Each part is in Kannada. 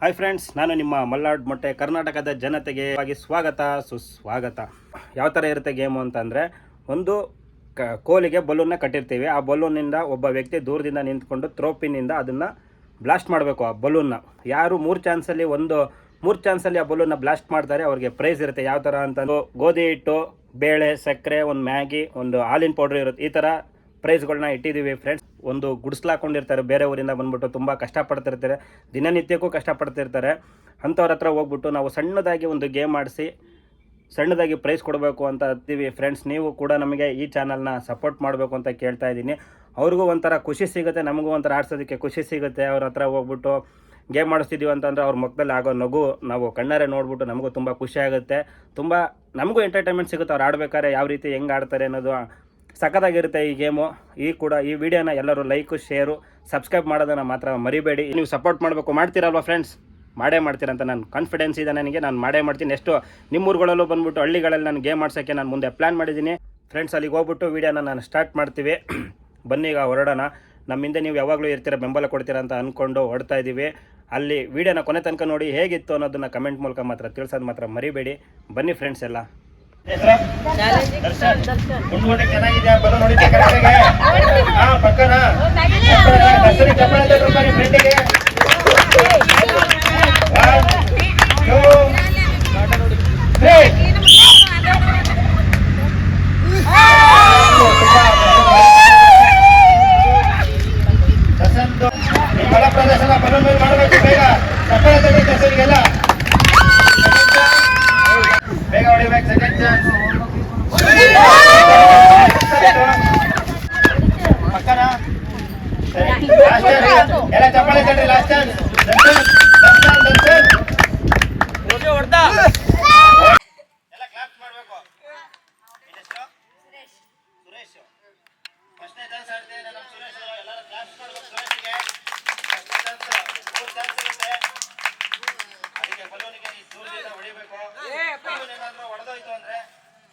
ಹಾಯ್ ಫ್ರೆಂಡ್ಸ್ ನಾನು ನಿಮ್ಮ ಮಲ್ನಾಡ್ ಮೊಟ್ಟೆ ಕರ್ನಾಟಕದ ಜನತೆಗೆ ಸ್ವಾಗತ, ಸುಸ್ವಾಗತ. ಯಾವ ಥರ ಇರುತ್ತೆ ಗೇಮು ಅಂತಂದರೆ, ಒಂದು ಕ, ಕೋಲಿಗೆ ಬಲೂನ್ನ ಕಟ್ಟಿರ್ತೀವಿ. ಆ ಬಲೂನಿಂದ ಒಬ್ಬ ವ್ಯಕ್ತಿ ದೂರದಿಂದ ನಿಂತ್ಕೊಂಡು ಥ್ರೋಪಿನಿಂದ ಅದನ್ನು ಬ್ಲಾಸ್ಟ್ ಮಾಡಬೇಕು ಆ ಬಲೂನ್ನ ಯಾರು ಮೂರು ಚಾನ್ಸಲ್ಲಿ ಒಂದು, ಮೂರು ಚಾನ್ಸಲ್ಲಿ ಆ ಬಲೂನ್ನ ಬ್ಲಾಸ್ಟ್ ಮಾಡ್ತಾರೆ, ಅವ್ರಿಗೆ ಪ್ರೈಸ್ ಇರುತ್ತೆ. ಯಾವ ಥರ ಅಂತಂದು ಗೋಧಿ ಹಿಟ್ಟು, ಬೇಳೆ, ಸಕ್ಕರೆ, ಒಂದು ಮ್ಯಾಗಿ, ಒಂದು ಹಾಲಿನ ಪೌಡ್ರ್ ಇರುತ್ತೆ. ಈ ಥರ ಪ್ರೈಸ್ಗಳನ್ನ ಇಟ್ಟಿದ್ದೀವಿ ಫ್ರೆಂಡ್ಸ್ ಒಂದು ಗುಡಿಸ್ಲಾಕೊಂಡಿರ್ತಾರೆ ಬೇರೆ ಊರಿಂದ ಬಂದ್ಬಿಟ್ಟು ತುಂಬ ಕಷ್ಟಪಡ್ತಿರ್ತಾರೆ, ದಿನನಿತ್ಯಕ್ಕೂ ಕಷ್ಟಪಡ್ತಿರ್ತಾರೆ. ಅಂಥವ್ರ ಹತ್ರ ಹೋಗ್ಬಿಟ್ಟು ನಾವು ಸಣ್ಣದಾಗಿ ಒಂದು ಗೇಮ್ ಆಡಿಸಿ, ಸಣ್ಣದಾಗಿ ಪ್ರೈಸ್ ಕೊಡಬೇಕು ಅಂತ ಹತ್ತೀವಿ ಫ್ರೆಂಡ್ಸ್ ನೀವು ಕೂಡ ನಮಗೆ ಈ ಚಾನಲ್ನ ಸಪೋರ್ಟ್ ಮಾಡಬೇಕು ಅಂತ ಕೇಳ್ತಾ ಇದ್ದೀನಿ. ಅವ್ರಿಗೂ ಒಂಥರ ಖುಷಿ ಸಿಗುತ್ತೆ, ನಮಗೂ ಒಂಥರ ಆಡ್ಸೋದಕ್ಕೆ ಖುಷಿ ಸಿಗುತ್ತೆ. ಅವ್ರ ಹತ್ರ ಹೋಗ್ಬಿಟ್ಟು ಗೇಮ್ ಮಾಡಿಸ್ತಿದ್ದೀವಿ ಅಂತಂದರೆ ಅವ್ರ ಮುಖದಲ್ಲಿ ಆಗೋ ನಗು ನಾವು ಕಣ್ಣಾರೆ ನೋಡ್ಬಿಟ್ಟು ನಮಗೂ ತುಂಬ ಖುಷಿ ಆಗುತ್ತೆ. ತುಂಬ ನಮಗೂ ಎಂಟರ್ಟೈನ್ಮೆಂಟ್ ಸಿಗುತ್ತೆ, ಅವ್ರು ಆಡಬೇಕಾದ್ರೆ ಯಾವ ರೀತಿ ಹೆಂಗೆ ಆಡ್ತಾರೆ ಅನ್ನೋದು ಸಖತ್ತಾಗಿರುತ್ತೆ ಈ ಗೇಮು. ಈ ಕೂಡ ಈ ವಿಡಿಯೋನ ಎಲ್ಲರೂ ಲೈಕು, ಶೇರು, ಸಬ್ಸ್ಕ್ರೈಬ್ ಮಾಡೋದನ್ನು ಮಾತ್ರ ಮರಿಬೇಡಿ. ನೀವು ಸಪೋರ್ಟ್ ಮಾಡಬೇಕು, ಮಾಡ್ತೀರಲ್ವ ಫ್ರೆಂಡ್ಸ್ ಮಾಡೇ ಮಾಡ್ತೀರಂತ ನಾನು ಕಾನ್ಫಿಡೆನ್ಸ್ ಇದೆ ನನಗೆ. ನಾನು ಮಾಡೇ ಮಾಡ್ತೀನಿ. ಎಷ್ಟು ನಿಮ್ಮ ಊರುಗಳಲ್ಲೂ ಬಂದ್ಬಿಟ್ಟು ಹಳ್ಳಿಗಳಲ್ಲಿ ನಾನು ಗೇಮ್ ಆಡ್ಸೋಕ್ಕೆ ನಾನು ಮುಂದೆ ಪ್ಲ್ಯಾನ್ ಮಾಡಿದ್ದೀನಿ. ಫ್ರೆಂಡ್ಸ್ ಅಲ್ಲಿಗೆ ಹೋಗ್ಬಿಟ್ಟು ವೀಡಿಯೋನ ನಾನು ಸ್ಟಾರ್ಟ್ ಮಾಡ್ತೀವಿ. ಬನ್ನಿ ಈಗ ಹೊರಡೋಣ. ನಮ್ಮ ಹಿಂದೆ ನೀವು ಯಾವಾಗಲೂ ಇರ್ತೀರ, ಬೆಂಬಲ ಕೊಡ್ತೀರ ಅಂತ ಅಂದ್ಕೊಂಡು ಹೊಡ್ತಾ ಇದ್ದೀವಿ ಅಲ್ಲಿ ವೀಡಿಯೋನ ಕೊನೆ ತನಕ ನೋಡಿ ಹೇಗಿತ್ತು ಅನ್ನೋದನ್ನು ಕಮೆಂಟ್ ಮೂಲಕ ಮಾತ್ರ ತಿಳಿಸೋದು ಮಾತ್ರ ಮರಿಬೇಡಿ. ಬನ್ನಿ ಫ್ರೆಂಡ್ಸ್ ಎಲ್ಲ. ಮುಂದ್ಗಡೆ ಚೆನ್ನಾಗಿದ್ಯಾ ಬಲೂನ್ ಹೊಡಿತಾ ಕರೆಕ್ಟಾಗಿ ಹಾ ಪಕ್ಕನಾ ದರ್ಶನ್ ಚಪ್ಪಳ ತಗೊಂಡು ಬನ್ನಿ ಫ್ರೆಂಡಿಗೆ ಪ್ರದರ್ಶನ ಬಲೂನ್ ಮೇಲೆ ಮಾಡಬೇಕು ಬೇಗ ಚಪ್ಪಳ ದರ್ಶನ್ಗೆಲ್ಲ ಬೇಗ ಹೊಡಿಬೇಕು ಸೆಕೆಂಡ್ ಚಾನ್ಸ್ ಪಕ್ಕನ ಎಲ್ಲ ಚಪ್ಪಾಳೆ ತಡ್ರಿ ಲಾಸ್ಟ್ ಚಾನ್ಸ್ ದರ್ಶನ್ ದರ್ಶನ್ ದರ್ಶನ್ ಎಲ್ಲ ಕ್ಲಾಪ್ಸ್ ಮಾಡಬೇಕು ಇದೆಷ್ಟು ಸುರೇಶ್ ಫಸ್ಟ್ನೇ ಚಾನ್ಸ್ ಆಡ್ತಾ ಇದೆ ನಮ್ಮ ಸುರೇಶ್ ಎಲ್ಲರೂ ಕ್ಲಾಪ್ಸ್ ಮಾಡಬೇಕು ಸುರೇಶ್ಗೆ ಫಸ್ಟ್ನೇ ಚಾನ್ಸ್ ಮೂರು ಚಾನ್ಸ್ ಇರುತ್ತೆ ಅದಕ್ಕೆ ಬಲೂನಿಗೆ ಈ ದೂರದಿಂದ ಹೊಡಿಬೇಕು ಬಲೂನ್ ಏನಾದ್ರೂ ಹೊಡೆದೋಯ್ತು ಅಂದ್ರೆ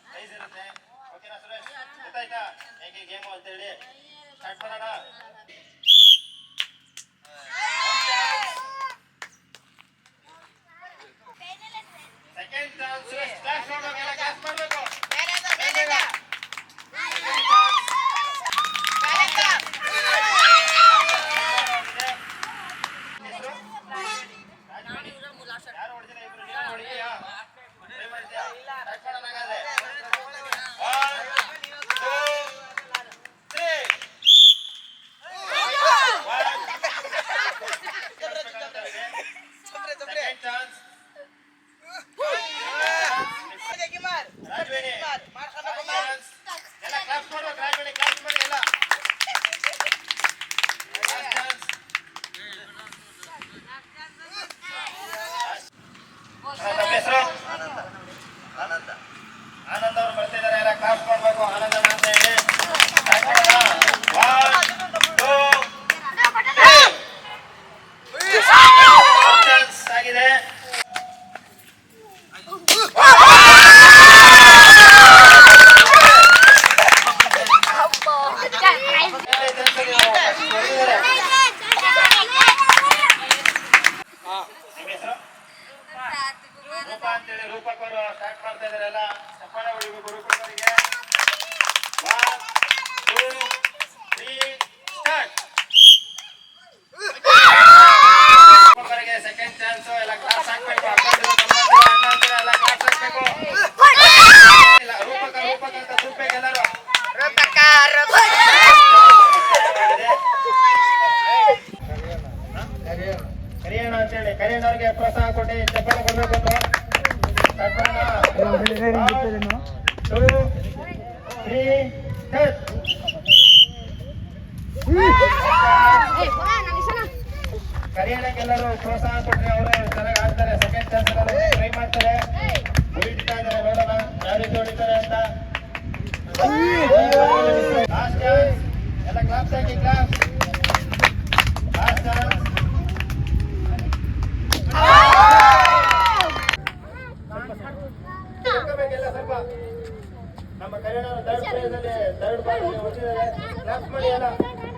ಪ್ರೈಸ್ ಇರುತ್ತೆ ಓಕೆನಾ ಸುರೇಶ್ ಗೊತ್ತಾಯ್ತಾ ಹೇಗೆ ಗೇಮು ಅಂತೇಳಿ ಸ್ಟಾರ್ಟ್ ಮಾಡೋಣ ಸೆಕೆಂಡ್ ಚಾನ್ಸ್ ಸುರೇಶ್ ಕ್ಲಾಸ್ ಮಾಡಬೇಕು ಎಲ್ಲ ಕ್ಲಾಸ್ ಮಾಡಬೇಕು ಬೇಗ ಯಾರು ನಿಮ್ಮ ಹೆಸರು ರೂಪ ಅಂತೇಳಿ ರೂಪಕ್ ಅವರು ಸ್ಟಾರ್ಟ್ ಮಾಡ್ತಾ ಇದಾರೆ ಎಲ್ಲ. ಚಪ್ಪಾಳೆ ಹೊಡಿಬೇಕು ರೂಪಕರಿಗೆ ಟೂ ತ್ರೀ ಕರಿಯಣ್ಣಗೆಲ್ಲರೂ ಪ್ರೋತ್ಸಾಹ ಕೊಟ್ರೆ ಅವರು ಹೊಂದಿದ್ದಾರೆ ಕ್ಲಾಸ್ ಮಾಡಿ